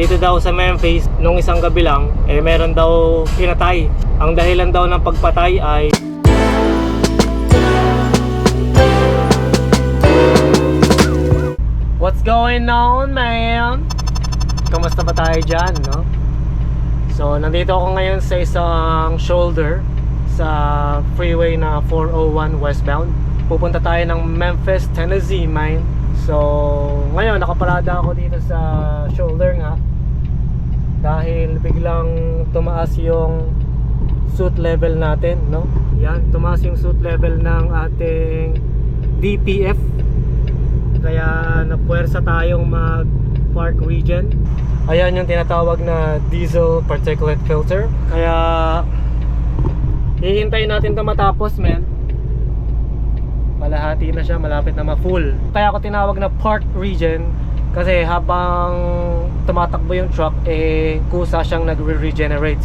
dito daw sa Memphis, nung isang gabi lang, eh meron daw pinatay. Ang dahilan daw ng pagpatay ay What's going on, man? Kamusta ba tayo dyan, no? So, nandito ako ngayon sa isang shoulder sa freeway na 401 westbound. Pupunta tayo ng Memphis, Tennessee, man. So, ngayon nakaparada ako dito sa shoulder nga dahil biglang tumaas yung suit level natin, no? Yan, tumaas yung suit level ng ating DPF. Kaya napuwersa tayong mag park region. Ayan yung tinatawag na diesel particulate filter. Kaya hihintayin natin ito matapos, men. Malahati na siya, malapit na ma-full. Kaya ako tinawag na park region kasi habang tumatakbo yung truck, eh kusa siyang nagre-regenerate.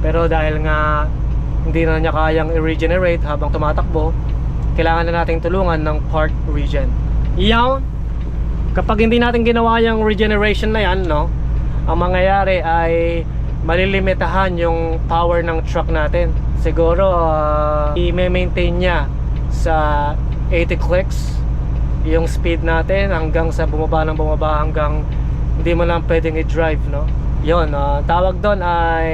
Pero dahil nga hindi na niya kayang i-regenerate habang tumatakbo, kailangan na nating tulungan ng park region. Iyon, kapag hindi natin ginawa yung regeneration na yan, no, ang mangyayari ay malilimitahan yung power ng truck natin. Siguro, uh, i-maintain niya sa 80 clicks yung speed natin hanggang sa bumaba ng bumaba hanggang hindi mo lang pwedeng i-drive, no? Yon, uh, tawag doon ay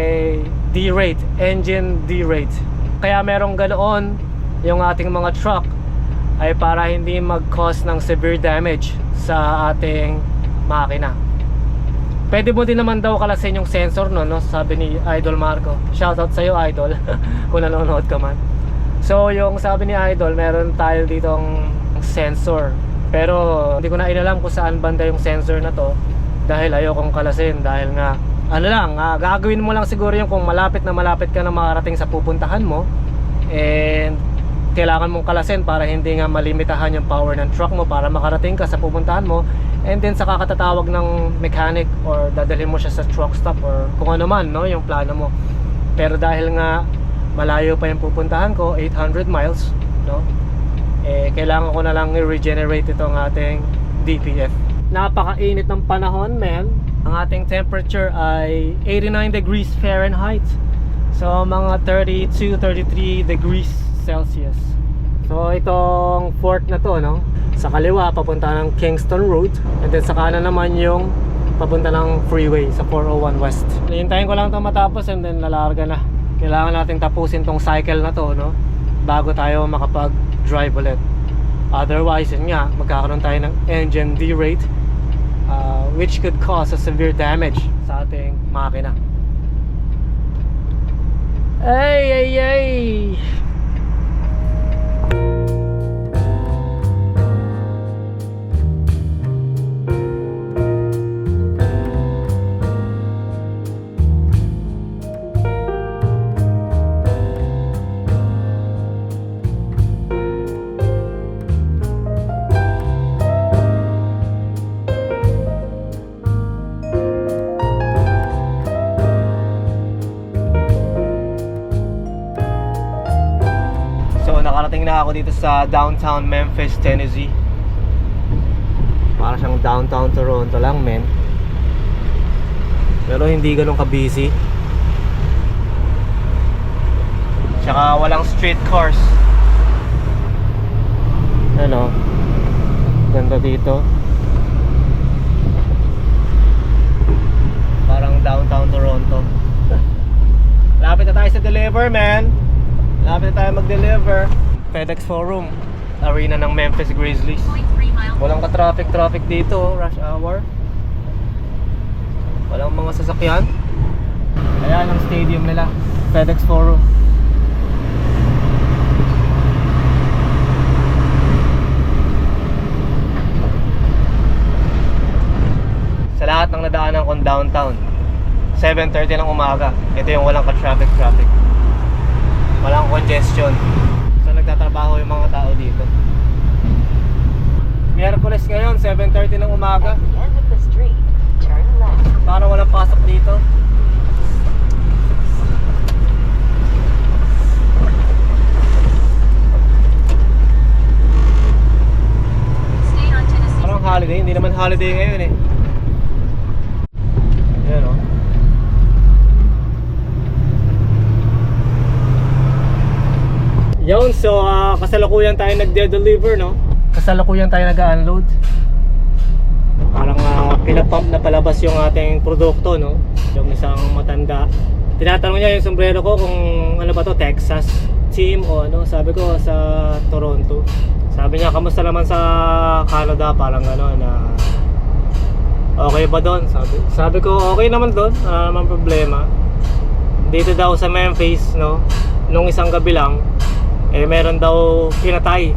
D-rate, engine D-rate. Kaya merong ganoon yung ating mga truck ay para hindi mag-cause ng severe damage sa ating makina. Pwede mo din naman daw kalasin yung sensor no, no? sabi ni Idol Marco. Shoutout sa iyo Idol kung nanonood ka man. So yung sabi ni Idol, meron tayo ditong sensor. Pero hindi ko na inalam kung saan banda yung sensor na to dahil ayokong kalasin dahil nga ano lang, ah, gagawin mo lang siguro yung kung malapit na malapit ka na makarating sa pupuntahan mo and kailangan mong kalasin para hindi nga malimitahan yung power ng truck mo para makarating ka sa pupuntahan mo and then saka katatawag ng mechanic or dadalhin mo siya sa truck stop or kung ano man no, yung plano mo pero dahil nga malayo pa yung pupuntahan ko 800 miles no eh kailangan ko na lang i-regenerate itong ating DPF napakainit ng panahon men. Ang ating temperature ay 89 degrees Fahrenheit. So mga 32 33 degrees Celsius. So itong fork na to no? Sa kaliwa papunta ng Kingston Road. And then sa kanan naman yung papunta ng freeway sa 401 West. Hintayin ko lang ito matapos and then lalarga na. Kailangan natin tapusin tong cycle na to no bago tayo makapag drive ulit. Otherwise yun nga magkakaroon tayo ng engine derate uh, which could cause a severe damage sa ating makina. Ay ay ay ako dito sa downtown Memphis, Tennessee. Para siyang downtown Toronto lang, men. Pero hindi ganun ka-busy. Tsaka walang street cars. Ano? Ganda dito. Parang downtown Toronto. Lapit na tayo sa deliver, man. Lapit na tayo mag-deliver. FedEx Forum, arena ng Memphis Grizzlies. Walang ka-traffic-traffic dito, rush hour. Walang mga sasakyan. Ayan ang stadium nila, FedEx Forum. Sa lahat ng nadaanan kong downtown, 7.30 ng umaga. Ito yung walang ka-traffic-traffic. Walang congestion. Nagtatrabaho yung mga tao dito. Miyerkules ngayon, 7.30 ng umaga. Para walang pasok dito. Parang holiday, hindi naman holiday ngayon eh. Ayun, so ah, kasalukuyan tayo nagde-deliver, no? Kasalukuyan tayo nag-unload. Parang uh, pinapump na palabas yung ating produkto, no? Yung isang matanda. Tinatanong niya yung sombrero ko kung ano ba to, Texas team o ano. Sabi ko sa Toronto. Sabi niya, kamusta naman sa Canada? Parang ano na okay ba doon? Sabi, sabi ko, okay naman doon. Wala naman problema. Dito daw sa Memphis, no? Nung isang gabi lang, eh meron daw pinatay.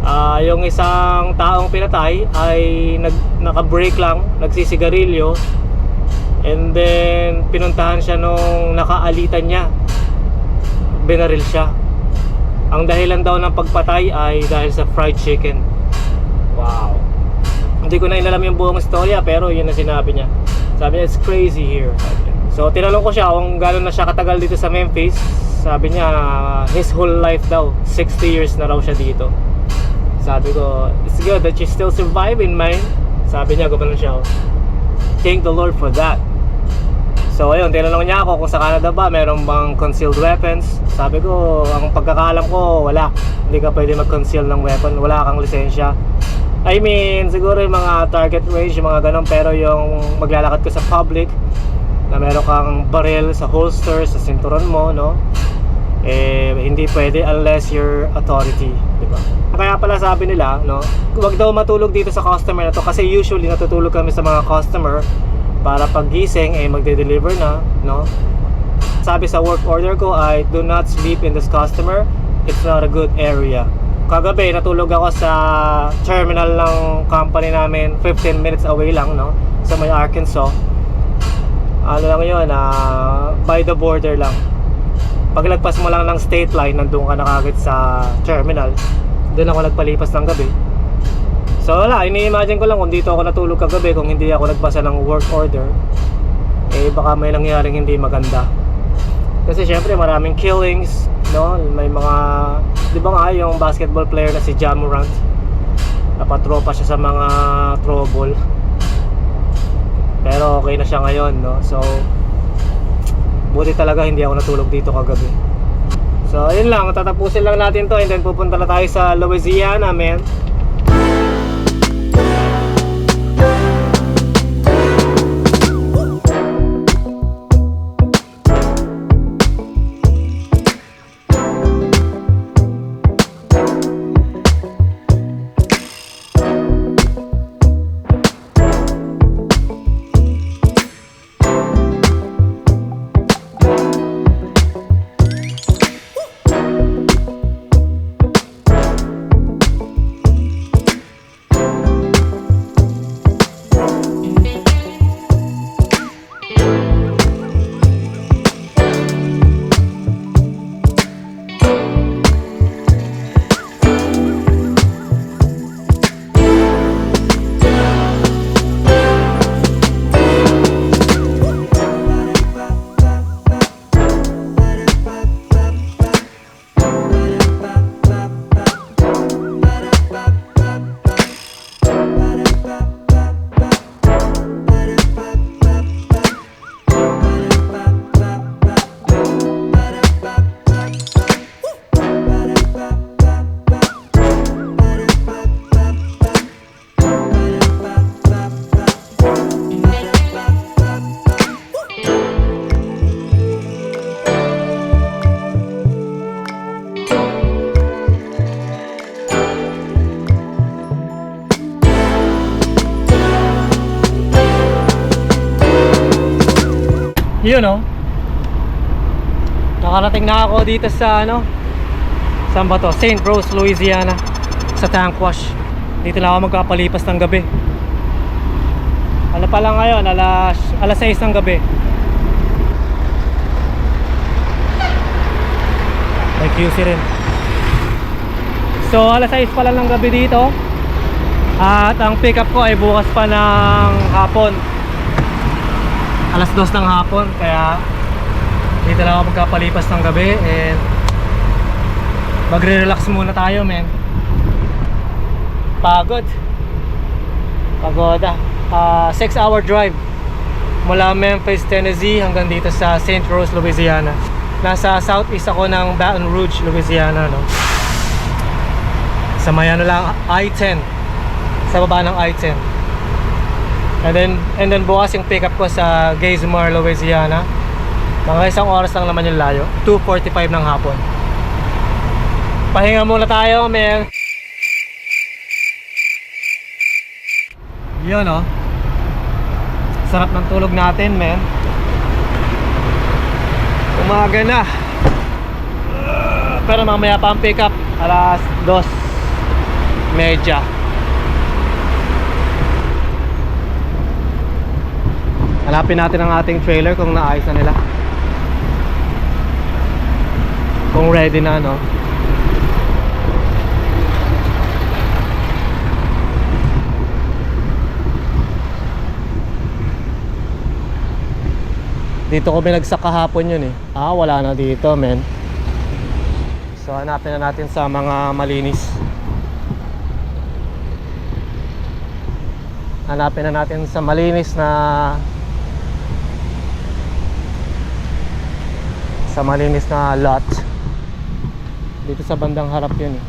Ah, yung isang taong pinatay ay nag naka-break lang, nagsisigarilyo. And then pinuntahan siya nung nakaalitan niya. Binaril siya. Ang dahilan daw ng pagpatay ay dahil sa fried chicken. Wow. Hindi ko na inalam yung buong istorya pero yun ang sinabi niya. Sabi niya, it's crazy here. So tinanong ko siya kung gano'n na siya katagal dito sa Memphis. Sabi niya, his whole life daw, 60 years na raw siya dito. Sabi ko, it's good that you still surviving, man. Sabi niya, gumano siya. oh. Thank the Lord for that. So ayun, tinanong niya ako kung sa Canada ba meron bang concealed weapons. Sabi ko, ang pagkakaalam ko, wala. Hindi ka pwede mag-conceal ng weapon, wala kang lisensya. I mean, siguro yung mga target range, yung mga ganun, pero yung maglalakad ka sa public, na meron kang baril sa holster, sa sinturon mo, no? Eh, hindi pwede unless you're authority, di ba? Kaya pala sabi nila, no? Huwag daw matulog dito sa customer na to kasi usually natutulog kami sa mga customer para paggising eh magde-deliver na, no? Sabi sa work order ko ay do not sleep in this customer. It's not a good area. Kagabi natulog ako sa terminal ng company namin 15 minutes away lang, no? Sa may Arkansas. Ano lang yun, ah, by the border lang. Paglagpas mo lang ng state line, nandun ka na kagad sa terminal. Doon ako nagpalipas ng gabi. So wala, ini-imagine ko lang kung dito ako natulog kagabi kung hindi ako nagbasa ng work order eh baka may nangyaring hindi maganda. Kasi syempre maraming killings, no? May mga 'di ba nga yung basketball player na si Ja Morant napatropa siya sa mga trouble. Okay na siya ngayon, no? So buti talaga hindi ako natulog dito kagabi. So, ayun lang, tatapusin lang natin to and then pupunta na tayo sa Louisiana, man. Yun oh. Nakarating na ako dito sa ano? Saan ba to? St. Rose, Louisiana. Sa tank wash. Dito na ako magkapalipas ng gabi. Ano pa lang ngayon? Alas, alas 6 ng gabi. May QC rin. So alas 6 pa lang ng gabi dito. At ang pick up ko ay bukas pa ng hapon alas 2 ng hapon kaya dito lang ako magkapalipas ng gabi and magre-relax muna tayo men pagod pagoda 6 hour drive mula Memphis, Tennessee hanggang dito sa St. Rose, Louisiana Nasa southeast ako ng Baton Rouge, Louisiana, no? Sa may ano lang, I-10. Sa baba ng I-10. And then, and then bukas yung pick up ko sa Geismar, Louisiana. Mga isang oras lang naman yung layo. 2.45 ng hapon. Pahinga muna tayo, men. Yun, oh. Sarap ng tulog natin, men. Umaga na. Pero mamaya pa ang pick up. Alas 2. Medya. Hanapin natin ang ating trailer kung naayos na nila. Kung ready na, no? Dito ko binagsak kahapon yun eh. Ah, wala na dito, men. So, hanapin na natin sa mga malinis. Hanapin na natin sa malinis na sa malinis na lot. Dito sa bandang harap yun eh.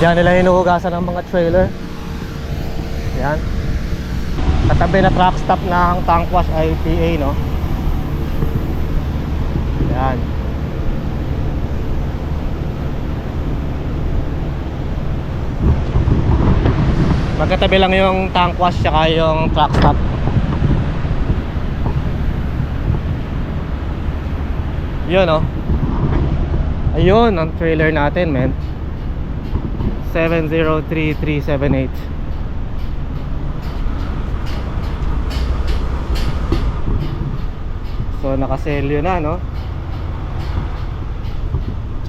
Diyan nila hinuhugasan ng mga trailer. Yan. Katabi na truck stop ng tank wash IPA, no? Yan. Magkatabi lang yung tank wash tsaka yung truck stop. Yun, no? Ayun, ang trailer natin, men. 703-378 So nakaselyo na no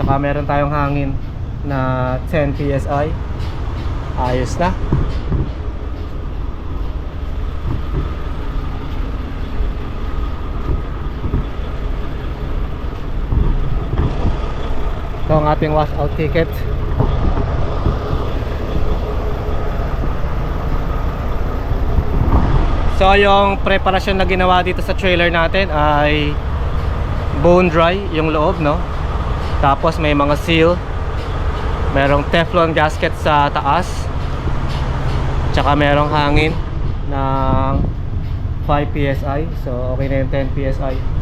Tsaka meron tayong hangin na 10 PSI Ayos na. Ito ang ating washout ticket. So yung preparasyon na ginawa dito sa trailer natin ay bone dry yung loob no. Tapos may mga seal. Merong Teflon gasket sa taas. Tsaka merong hangin ng 5 PSI. So okay na yung 10 PSI.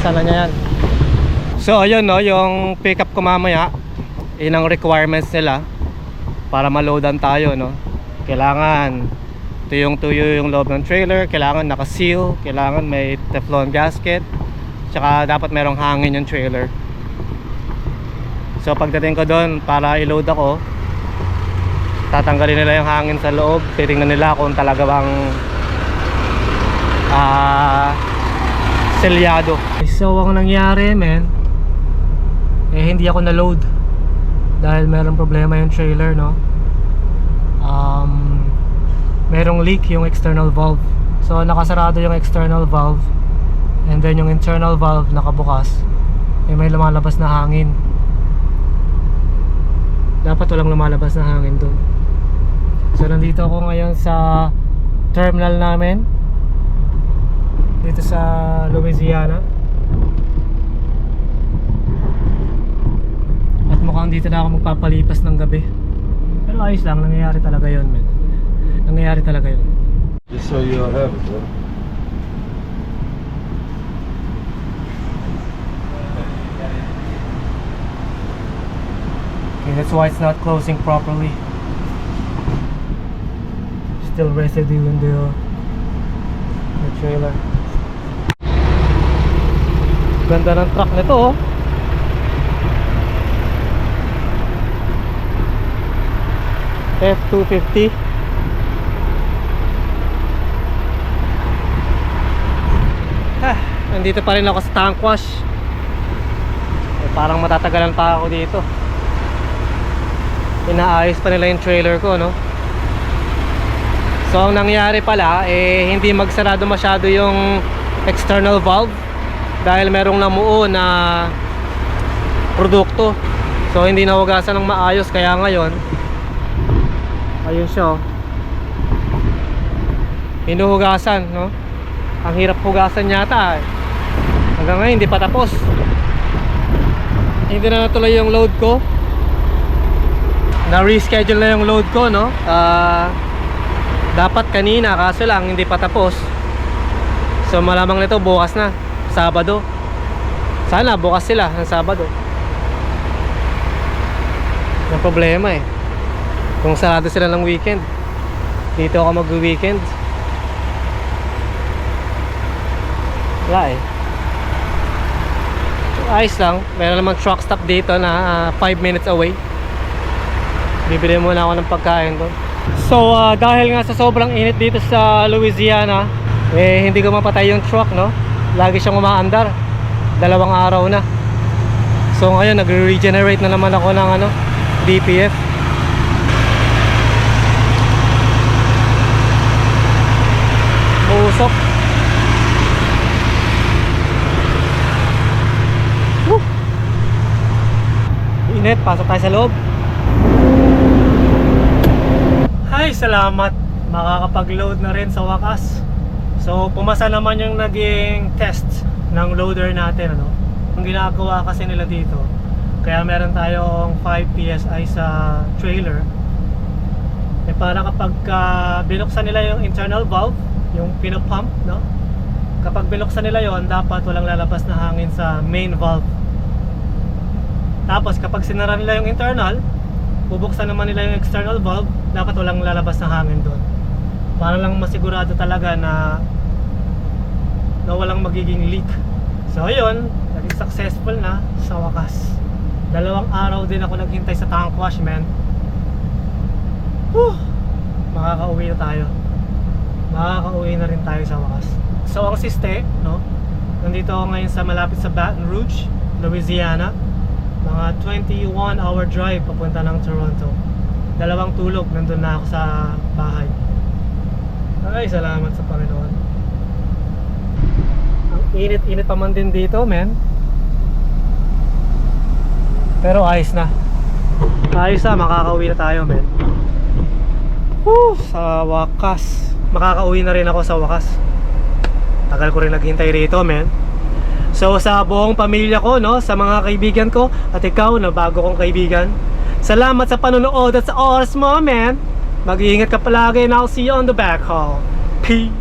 Hugasan na niya yan. So ayun no, yung pick up ko mamaya, yun ang requirements nila para maloadan tayo no. Kailangan tuyong tuyo yung loob ng trailer, kailangan naka-seal, kailangan may Teflon gasket, tsaka dapat merong hangin yung trailer. So pagdating ko doon para i-load ako, tatanggalin nila yung hangin sa loob, titingnan nila kung talaga bang ah selyado. So ang nangyari men eh hindi ako na-load dahil meron problema yung trailer no. Um merong leak yung external valve. So nakasarado yung external valve and then yung internal valve nakabukas. Eh may lumalabas na hangin. Dapat walang lumalabas na hangin doon. So nandito ako ngayon sa terminal namin dito sa Louisiana. At mukhang dito na ako magpapalipas ng gabi. Pero ayos lang, nangyayari talaga yon men. Nangyayari talaga yon Just so you have it, bro. okay, that's why it's not closing properly. Still residue in the, the trailer Ganda ng truck nito oh. F250 ah, Nandito pa rin ako sa tank wash. Eh, Parang matatagalan pa ako dito. Inaayos pa nila yung trailer ko no? So ang nangyari pala eh hindi magsarado masyado yung external valve dahil merong namuo na produkto. So, hindi nahugasan ng maayos. Kaya ngayon, ayun siya, oh. Hinuhugasan, no? Ang hirap hugasan yata, eh. Hanggang ngayon, hindi pa tapos. Hindi na natuloy yung load ko. Na-reschedule na yung load ko, no? Ah... dapat kanina kaso lang hindi pa tapos so malamang nito bukas na Sabado. Sana bukas sila ng Sabado. Yung problema eh. Kung sarado sila ng weekend dito ako mag-weekend. Wala eh. Ayos lang. Meron naman truck stop dito na 5 minutes away. Bibili muna ako ng pagkain doon. So ah, dahil nga sa sobrang init dito sa Louisiana eh hindi ko mapatay yung truck no lagi siyang umaandar dalawang araw na so ngayon nagre-regenerate na naman ako ng ano DPF usok Woo! init pasok tayo sa loob Ay, salamat. Makakapag-load na rin sa wakas. So, pumasa naman yung naging test ng loader natin, ano? Ang ginagawa kasi nila dito, kaya meron tayong 5 PSI sa trailer. Eh, para kapag ah, binuksan nila yung internal valve, yung pinapump, no? Kapag binuksan nila yon dapat walang lalabas na hangin sa main valve. Tapos, kapag sinara nila yung internal, bubuksan naman nila yung external valve, dapat walang lalabas na hangin doon. Para lang masigurado talaga na na walang magiging leak. So ayun, naging successful na sa wakas. Dalawang araw din ako naghintay sa tank wash, man. Whew! Makakauwi na tayo. Makakauwi na rin tayo sa wakas. So ang siste, no? Nandito ako ngayon sa malapit sa Baton Rouge, Louisiana mga 21 hour drive papunta ng Toronto dalawang tulog nandun na ako sa bahay ay salamat sa Panginoon ang init-init pa man din dito men pero ayos na ayos na makakauwi na tayo men Woo, sa wakas makakauwi na rin ako sa wakas tagal ko rin naghintay rito men So sa buong pamilya ko, no, sa mga kaibigan ko at ikaw na bago kong kaibigan. Salamat sa panonood at sa oras mo, man. Mag-iingat ka palagi and I'll see you on the back hall. Peace.